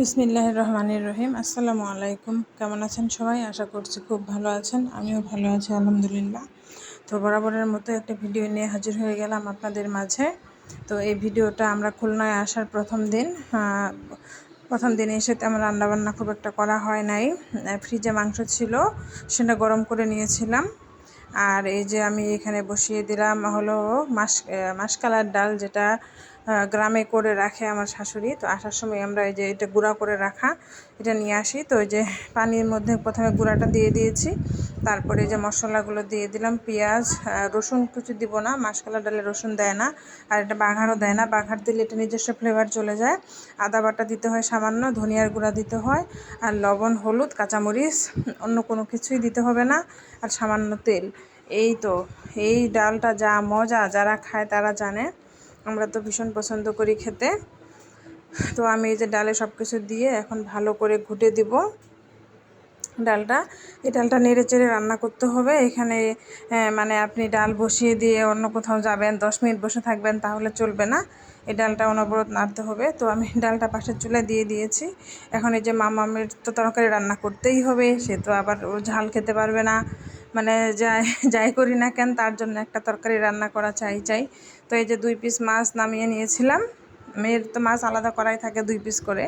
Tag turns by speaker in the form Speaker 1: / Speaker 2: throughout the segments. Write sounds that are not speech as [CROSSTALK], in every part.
Speaker 1: বিসমিল্লাহ রহমানির রহিম। আসসালামু আলাইকুম। কেমন আছেন সবাই? আশা করছি খুব ভালো আছেন। আমিও ভালো আছি, আলহামদুলিল্লাহ। তো বরাবরের মতো একটা ভিডিও নিয়ে হাজির হয়ে গেলাম আপনাদের মাঝে। তো এই ভিডিওটা আমরা খুলনায় আসার প্রথম দিন প্রথম দিনে এসে তেমন রান্নাবান্না খুব একটা করা হয় নাই। ফ্রিজে মাংস ছিল, সেটা গরম করে নিয়েছিলাম। আর এই যে আমি এখানে বসিয়ে দিলাম হলো মাস মাসকালার ডাল, যেটা গ্রামে করে রাখে আমার শাশুড়ি। তো আসার সময় আমরা এই যে এটা গুঁড়া করে রাখা, এটা নিয়ে আসি। তো ওই যে পানির মধ্যে প্রথমে গুঁড়াটা দিয়ে দিয়েছি। তারপরে যে মশলাগুলো দিয়ে দিলাম, পেঁয়াজ রসুন কিছু দিব না মাসকালা ডালে রসুন দেয় না, আর এটা বাঘারও দেয় না। বাঘার দিলে এটা নিজস্ব ফ্লেভার চলে যায়। আদা বাটা দিতে হয় সামান্য, ধনিয়ার গুঁড়া দিতে হয়, আর লবণ, হলুদ, কাঁচামরিচ, অন্য কোনো কিছুই দিতে হবে না, আর সামান্য তেল। এই তো, এই ডালটা যা মজা, যারা খায় তারা জানে। আমরা তো ভীষণ পছন্দ করি খেতে। তো আমি এই যে ডালে সব কিছু দিয়ে এখন ভালো করে ঘুটে দিব ডালটা। এই ডালটা নেড়ে চেড়ে রান্না করতে হবে। এখানে মানে আপনি ডাল বসিয়ে দিয়ে অন্য কোথাও যাবেন, দশ মিনিট বসে থাকবেন, তাহলে চলবে না। এই ডালটা অনবরত নাড়তে হবে। তো আমি ডালটা পাশের চুলে দিয়ে দিয়েছি। এখন এই যে মামামের তো তরকারি রান্না করতেই হবে, সে তো আবার ঝাল খেতে পারবে না। মানে যাই যাই করি না কেন, তার জন্য একটা তরকারি রান্না করা চাই চাই। তো এই যে দুই পিস মাছ নামিয়ে নিয়েছিলাম। মেয়ের তো মাছ আলাদা করাই থাকে দুই পিস করে।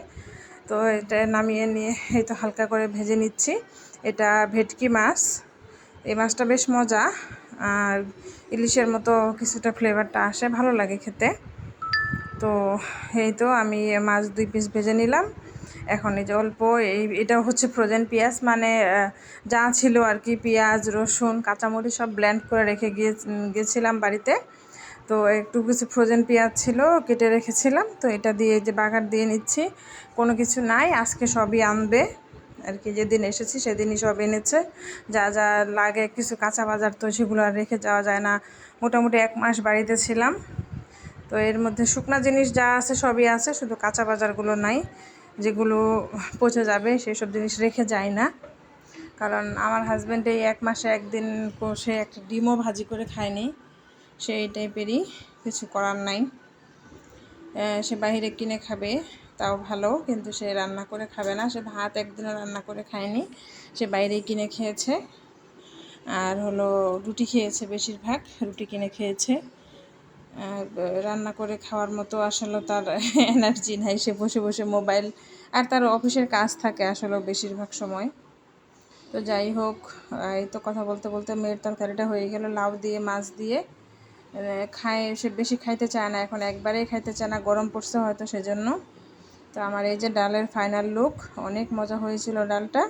Speaker 1: তো এটা নামিয়ে নিয়ে এই তো হালকা করে ভেজে নিচ্ছি। এটা ভেটকি মাছ। এই মাছটা বেশ মজা। আর ইলিশের মতো কিছুটা ফ্লেভারটা আসে, ভালো লাগে খেতে। তো এই তো আমি মাছ দুই পিস ভেজে নিলাম। এখন এই যে অল্প, এই এটা হচ্ছে ফ্রোজেন পেঁয়াজ মানে যা ছিল আর কি, পেঁয়াজ, রসুন, কাঁচামরিচ সব ব্ল্যান্ড করে রেখে গিয়ে গেছিলাম বাড়িতে। তো একটু কিছু ফ্রোজেন পেঁয়াজ ছিল, কেটে রেখেছিলাম। তো এটা দিয়ে যে বাগার দিয়ে নিচ্ছি। কোনো কিছু নাই, আজকে সবই আনবে। আর কি, যেদিন এসেছি সেদিনই সব এনেছে। যা যা লাগে, কিছু কাঁচা বাজার তো সেগুলো আর রেখে যাওয়া যায় না। মোটামুটি এক মাস বাড়িতে ছিলাম। তো এর মধ্যে শুকনা জিনিস যা আছে সবই আছে, শুধু কাঁচা বাজারগুলো নাই। যেগুলো পচে যাবে, সেসব জিনিস রেখে যায় না। কারণ আমার হাজব্যান্ড এই এক মাসে একদিন সে একটা ডিমও ভাজি করে খায়নি। সেই টাইপেরই কিছু করার নাই। সে বাহিরে কিনে খাবে, তাও ভালো, কিন্তু সে রান্না করে খাবে না। সে ভাত একদিনও রান্না করে খায়নি, সে বাইরেই কিনে খেয়েছে। আর হলো রুটি খেয়েছে বেশিরভাগ, রুটি কিনে খেয়েছে। রান্না করে খাওয়ার মতো আসলে তার [LAUGHS] এনার্জি নাই। সে বসে বসে মোবাইল আর তার অফিসের কাজ থাকে আসলে বেশিরভাগ সময়। তো যাই হোক এই তো কথা বলতে বলতে মেয়ের তরকারিটা হয়ে গেল, লাউ দিয়ে, মাছ দিয়ে। খায়, সে বেশি খাইতে চায় না, এখন একবারেই খাইতে চায় না, গরম পড়ছে হয়তো সেজন্য। তো আমার এই যে ডালের ফাইনাল লুক অনেক মজা হয়েছিল ডালটা।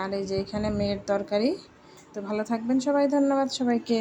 Speaker 1: আর এই যে এখানে মেয়ের তরকারি। তো ভালো থাকবেন সবাই, ধন্যবাদ সবাইকে।